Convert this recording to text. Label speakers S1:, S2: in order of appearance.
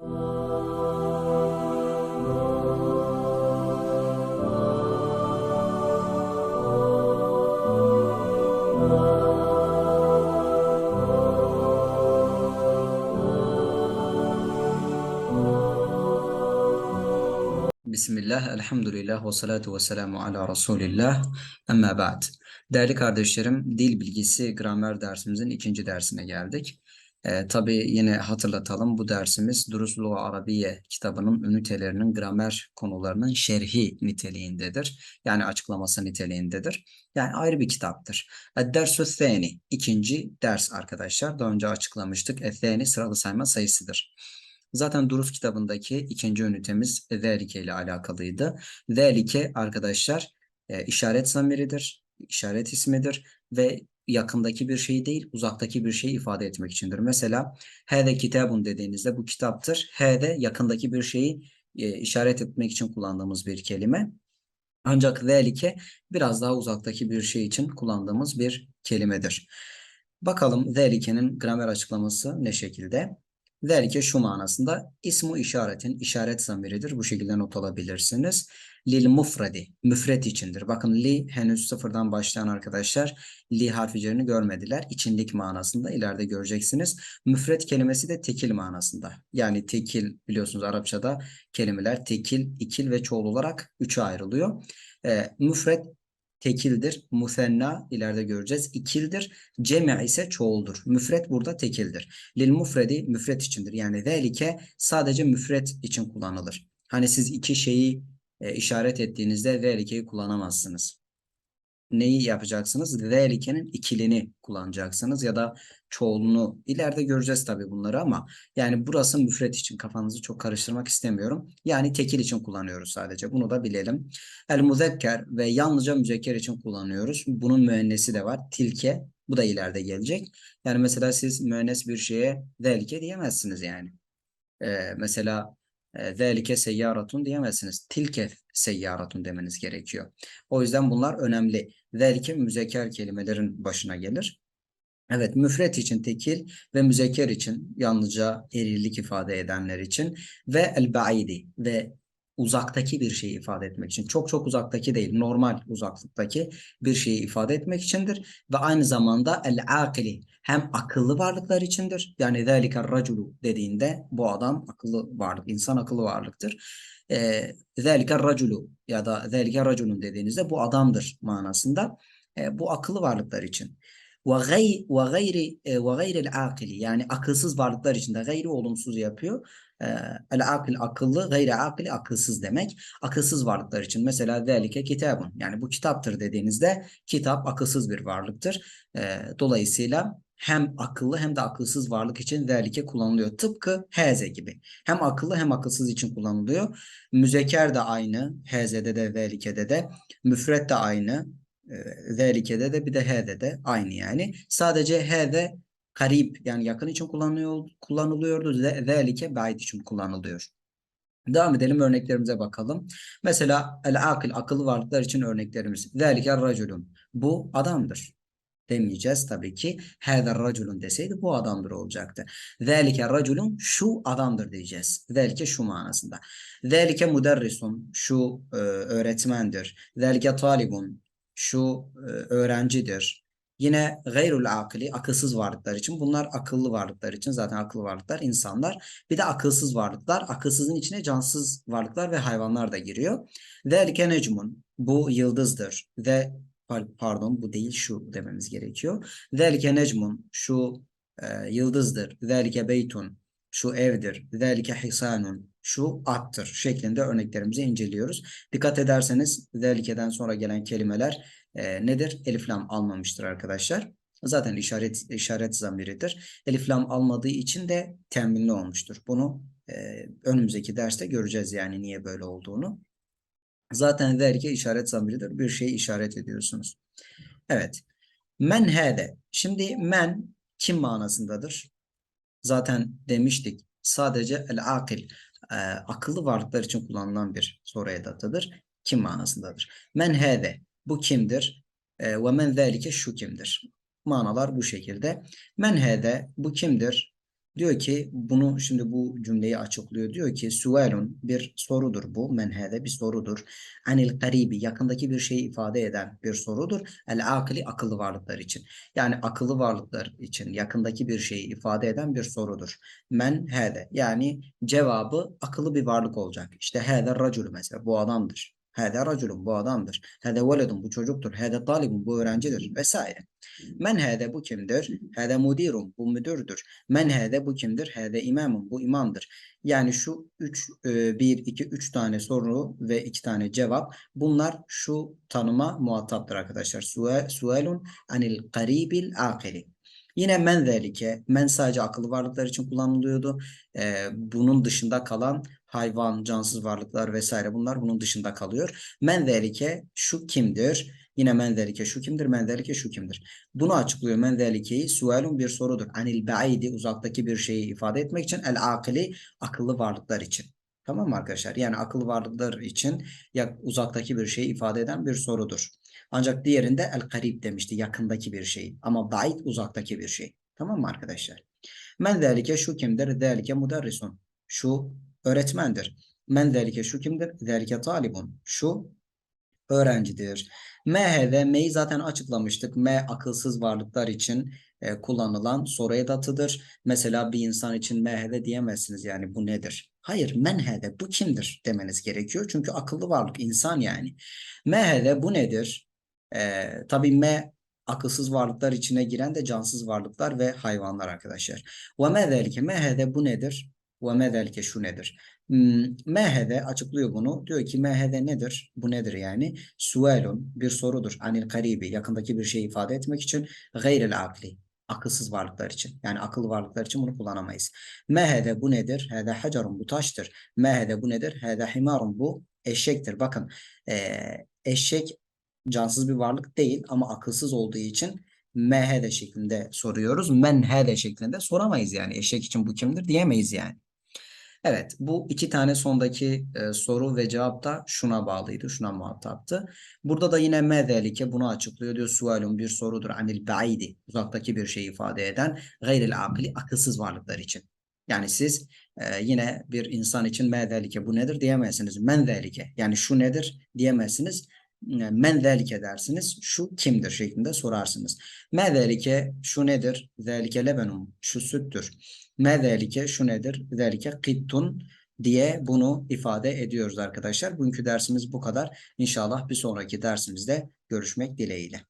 S1: Bismillah, elhamdülillah ve salatu ve selamu ala Resulillah. Amma ba'd. Değerli kardeşlerim, dil bilgisi gramer dersimizin ikinci dersine geldik. Ee, tabii yine hatırlatalım bu dersimiz Durus Luga Arabiye kitabının ünitelerinin gramer konularının şerhi niteliğindedir. Yani açıklaması niteliğindedir. Yani ayrı bir kitaptır. Dersu Thani, ikinci ders arkadaşlar. Daha önce açıklamıştık. Thani sıralı sayma sayısıdır. Zaten Durus kitabındaki ikinci ünitemiz Zelike ile alakalıydı. Zelike arkadaşlar e, işaret zamiridir, işaret ismidir ve yakındaki bir şey değil, uzaktaki bir şeyi ifade etmek içindir. Mesela hede kitabun dediğinizde bu kitaptır. Hede yakındaki bir şeyi e, işaret etmek için kullandığımız bir kelime. Ancak zelike biraz daha uzaktaki bir şey için kullandığımız bir kelimedir. Bakalım zelikenin gramer açıklaması ne şekilde? Zelike şu manasında ismu işaretin işaret zamiridir. Bu şekilde not alabilirsiniz. Lil mufredi müfret içindir. Bakın li henüz sıfırdan başlayan arkadaşlar li harficerini görmediler. İçinlik manasında ileride göreceksiniz. Müfret kelimesi de tekil manasında. Yani tekil biliyorsunuz Arapçada kelimeler tekil, ikil ve çoğul olarak üçe ayrılıyor. E, müfret tekildir. Musenna ileride göreceğiz. İkildir. Cemi ise çoğuldur. Müfret burada tekildir. Lil mufredi müfret içindir. Yani zelike sadece müfret için kullanılır. Hani siz iki şeyi e, işaret ettiğinizde zelikeyi kullanamazsınız. Neyi yapacaksınız? Zelikenin ikilini kullanacaksınız ya da çoğulunu. İleride göreceğiz tabii bunları ama yani burası müfret için kafanızı çok karıştırmak istemiyorum. Yani tekil için kullanıyoruz sadece. Bunu da bilelim. El muzekker ve yalnızca müzekker için kullanıyoruz. Bunun müennesi de var. Tilke. Bu da ileride gelecek. Yani mesela siz müennes bir şeye zelike diyemezsiniz yani. Ee, mesela zelike seyyaratun diyemezsiniz. Tilke seyyaratun demeniz gerekiyor. O yüzden bunlar önemli. Zelike müzekker kelimelerin başına gelir. Evet, müfret için tekil ve müzekker için yalnızca erillik ifade edenler için ve el-ba'idi ve uzaktaki bir şeyi ifade etmek için. Çok çok uzaktaki değil, normal uzaklıktaki bir şeyi ifade etmek içindir. Ve aynı zamanda el-akili hem akıllı varlıklar içindir. Yani zâliker raculu dediğinde bu adam akıllı varlık, insan akıllı varlıktır. Zâliker raculu ya da zâliker raculun dediğinizde bu adamdır manasında. E, bu akıllı varlıklar için ve gayri ve gayri ve gayril akili yani akılsız varlıklar içinde gayri olumsuz yapıyor. El akil akıllı, gayri akili akılsız demek. Akılsız varlıklar için mesela zelike kitabın yani bu kitaptır dediğinizde kitap akılsız bir varlıktır. Dolayısıyla hem akıllı hem de akılsız varlık için zelike kullanılıyor. Tıpkı heze gibi. Hem akıllı hem akılsız için kullanılıyor. Müzeker de aynı. Hezede de zelike'de de. Müfret de aynı. Zelike'de de bir de H'de de aynı yani. Sadece H'de karib yani yakın için kullanılıyor, kullanılıyordu. Zelike ba'id için kullanılıyor. Devam edelim örneklerimize bakalım. Mesela el akıl akıllı varlıklar için örneklerimiz. Zelike raculun. Bu adamdır. Demeyeceğiz tabii ki. Hâzer raculun deseydi bu adamdır olacaktı. Zelike raculun şu adamdır diyeceğiz. Zelike şu manasında. Zelike muderrisun şu e, öğretmendir. Zelike talibun şu e, öğrencidir. Yine gayrul akili akılsız varlıklar için bunlar akıllı varlıklar için zaten akıllı varlıklar insanlar. Bir de akılsız varlıklar akılsızın içine cansız varlıklar ve hayvanlar da giriyor. Zelike necmun bu yıldızdır ve pardon bu değil şu dememiz gerekiyor. Zelike necmun şu e, yıldızdır. Zelike beytun şu evdir. Zelike hisanun şu attır şeklinde örneklerimizi inceliyoruz. Dikkat ederseniz zelike'den sonra gelen kelimeler e, nedir? Elif lam almamıştır arkadaşlar. Zaten işaret işaret zamiridir. Elif lam almadığı için de teminli olmuştur. Bunu e, önümüzdeki derste göreceğiz yani niye böyle olduğunu. Zaten zelike işaret zamiridir. Bir şeyi işaret ediyorsunuz. Evet. Men hede. Şimdi men kim manasındadır? Zaten demiştik. Sadece el akil e, akıllı varlıklar için kullanılan bir soru edatıdır. Kim manasındadır. Men hede bu kimdir? E, ve men zelike şu kimdir? Manalar bu şekilde. Men hede bu kimdir? Diyor ki bunu şimdi bu cümleyi açıklıyor. Diyor ki sualun bir sorudur bu. Menhede bir sorudur. Anil garibi yakındaki bir şeyi ifade eden bir sorudur. El akili akıllı varlıklar için. Yani akıllı varlıklar için yakındaki bir şeyi ifade eden bir sorudur. Men hede yani cevabı akıllı bir varlık olacak. İşte hede raculu mesela bu adamdır. Hede raculun bu adamdır. Hede veledun bu çocuktur. Hede talibun bu öğrencidir vesaire. Men hede bu kimdir? Hede mudirun bu müdürdür. Men hede bu kimdir? Hede imamun bu imamdır. Yani şu üç, e, bir, iki, üç tane soru ve iki tane cevap. Bunlar şu tanıma muhataptır arkadaşlar. Sual, sualun anil garibil akili. Yine men zelike, men sadece akıllı varlıklar için kullanılıyordu. Ee, bunun dışında kalan hayvan, cansız varlıklar vesaire bunlar bunun dışında kalıyor. Men zelike şu kimdir? Yine men zelike şu kimdir? Men zelike şu kimdir? Bunu açıklıyor men zelikeyi. Sualun bir sorudur. Anil ba'idi uzaktaki bir şeyi ifade etmek için el akili akıllı varlıklar için. Tamam mı arkadaşlar? Yani akıllı varlıklar için ya uzaktaki bir şeyi ifade eden bir sorudur. Ancak diğerinde el karib demişti yakındaki bir şey. Ama ba'id uzaktaki bir şey. Tamam mı arkadaşlar? Men zelike şu kimdir? Zelike muderrisun. Şu öğretmendir. Men zelike şu kimdir? Zelike talibun. Şu öğrencidir. Meh'de me'yi zaten açıklamıştık. Me akılsız varlıklar için e, kullanılan soru edatıdır. Mesela bir insan için meh'de diyemezsiniz yani bu nedir? Hayır menhede bu kimdir demeniz gerekiyor. Çünkü akıllı varlık insan yani. Meh'de bu nedir? E, tabii me akılsız varlıklar içine giren de cansız varlıklar ve hayvanlar arkadaşlar. Ve mezelike mehede bu nedir? Ve mezelike şu nedir? Hmm, mehede açıklıyor bunu. Diyor ki mehede nedir? Bu nedir yani? Suelun bir sorudur. Anil karibi yakındaki bir şeyi ifade etmek için gayril akli akılsız varlıklar için. Yani akıllı varlıklar için bunu kullanamayız. Mehede bu nedir? Hede hacarun bu taştır. Mehede bu nedir? Hede himarun bu eşektir. Bakın eee, eşek cansız bir varlık değil ama akılsız olduğu için mehede şeklinde soruyoruz. Menhede şeklinde soramayız yani. Eşek için bu kimdir diyemeyiz yani. Evet, bu iki tane sondaki e, soru ve cevap da şuna bağlıydı, şuna muhataptı. Burada da yine mezelike bunu açıklıyor. Diyor sualun bir sorudur anil ba'idi, uzaktaki bir şeyi ifade eden gayril akli, akılsız varlıklar için. Yani siz e, yine bir insan için mezelike bu nedir diyemezsiniz. Menzelike yani şu nedir diyemezsiniz. E, Men zelike dersiniz. Şu kimdir şeklinde sorarsınız. Me zelike şu nedir? Zelike lebenum. Şu süttür. Me zelike şu nedir? Zelike kittun diye bunu ifade ediyoruz arkadaşlar. Bugünkü dersimiz bu kadar. İnşallah bir sonraki dersimizde görüşmek dileğiyle.